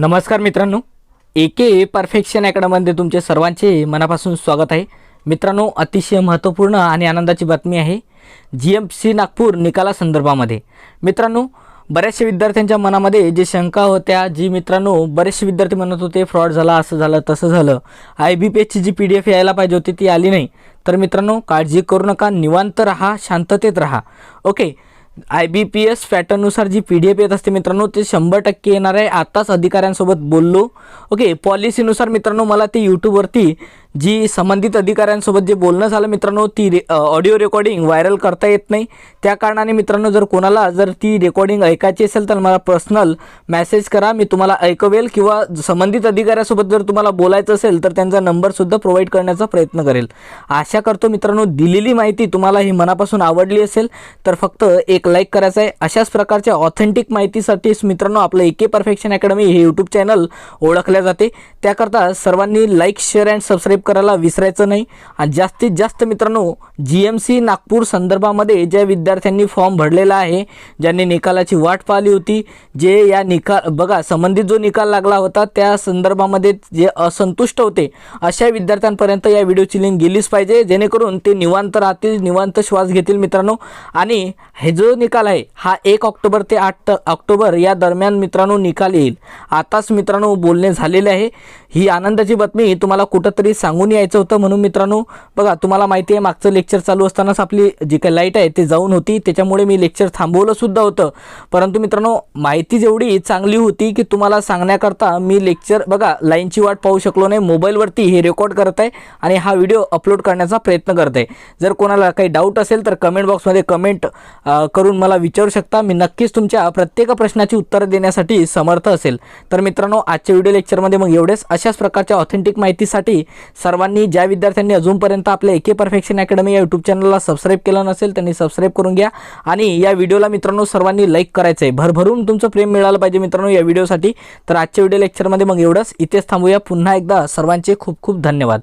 नमस्कार मित्रांनो. ए के परफेक्शन अकॅडमीमध्ये तुमचे सर्वांचे मनापासून स्वागत आहे. मित्रांनो अतिशय महत्त्वपूर्ण आणि आनंदाची बातमी आहे जी एम सी नागपूर निकालासंदर्भामध्ये मित्रांनो बऱ्याचशा विद्यार्थ्यांच्या मनामध्ये जे शंका होत्या जी मित्रांनो बरेचसे विद्यार्थी म्हणत होते फ्रॉड झाला असं झालं तसं झालं. आय बी पी एचची जी पी डी एफ यायला पाहिजे होती ती आली नाही. तर मित्रांनो काळजी करू नका निवांत राहा शांततेत राहा. Okay I B P S पॅटर्ननुसार G P D F येत असते मित्रांनो ते शंभर टक्के येणार आहे. आत्ताच अधिकाऱ्यांसोबत बोललो. ओके पॉलिसीनुसार मित्रांनो मला ते यूट्यूबवरती जी संबंधित अधिकाऱ्यांसोबत जे बोलणं झालं मित्रांनो ती रे ऑडिओ रेकॉर्डिंग व्हायरल करता येत नाही. त्या कारणाने मित्रांनो जर कोणाला जर ती रेकॉर्डिंग ऐकायची असेल तर मला पर्सनल मेसेज करा. मी तुम्हाला ऐकवेल किंवा संबंधित अधिकाऱ्यासोबत जर तुम्हाला बोलायचं असेल तर त्यांचा नंबरसुद्धा प्रोव्हाइड करण्याचा प्रयत्न करेल. आशा करतो मित्रांनो दिलेली माहिती तुम्हाला ही मनापासून आवडली असेल तर फक्त एक लाईक करायचं आहे अशाच प्रकारच्या ऑथेंटिक माहितीसाठीच मित्रांनो आपलं एके परफेक्शन अकॅडमी हे यूट्यूब चॅनल ओळखल्या जाते. त्याकरता सर्वांनी लाईक शेअर अँड सबस्क्राईब करायला विसरायचं नाही. आणि जास्तीत जास्त मित्रांनो जी एम सी नागपूर संदर्भामध्ये ज्या विद्यार्थ्यांनी फॉर्म भरलेला आहे ज्यांनी निकालाची वाट पाहिली होती जे या निकाल बघा संबंधित जो निकाल लागला होता त्या संदर्भामध्ये जे असंतुष्ट होते अशा विद्यार्थ्यांपर्यंत या व्हिडिओची लिंक गेलीच पाहिजे जेणेकरून ते निवांत राहतील निवांत श्वास घेतील मित्रांनो. आणि हे जो निकाल आहे हा एक ऑक्टोबर ते आठ ऑक्टोबर या दरम्यान मित्रांनो निकाल येईल. आताच मित्रांनो बोलणे झालेले आहे. ही आनंदाची बातमी तुम्हाला कुठंतरी सांग सांगून यायचं होतं म्हणून मित्रांनो बघा तुम्हाला माहिती आहे मागचं लेक्चर चालू असतानाच आपली जी काही लाइट आहे ते जाऊन होती. त्याच्यामुळे मी लेक्चर थांबवलं सुद्धा होतं. परंतु मित्रांनो माहिती जेवढी चांगली होती की तुम्हाला सांगण्याकरता मी लेक्चर बघा लाईनची वाट पाहू शकलो नाही. मोबाईलवरती हे रेकॉर्ड करत आहे आणि हा व्हिडिओ अपलोड करण्याचा प्रयत्न करत आहे. जर कोणाला काही डाऊट असेल तर कमेंट बॉक्समध्ये कमेंट करून मला विचारू शकता. मी नक्कीच तुमच्या प्रत्येक प्रश्नाची उत्तरं देण्यासाठी समर्थ असेल. तर मित्रांनो आजच्या व्हिडिओ लेक्चरमध्ये मग एवढेच. अशाच प्रकारच्या ऑथेंटिक माहितीसाठी सर्वांनी ज्या विद्यार्थ्यांनी अजूनपर्यंत आपल्या एके परफेक्शन अकॅडमी या यूट्यूब चॅनलला सबस्क्राईब केलं नसेल त्यांनी सबस्क्राईब करून घ्या. आणि या व्हिडिओला मित्रांनो सर्वांनी लाईक करायचं आहे भरभरून तुमचं प्रेम मिळालं पाहिजे मित्रांनो या व्हिडिओसाठी तर आजच्या व्हिडिओ लेक्चरमध्ये मग एवढंच. इथेच थांबूया. पुन्हा एकदा सर्वांचे खूप खूप धन्यवाद.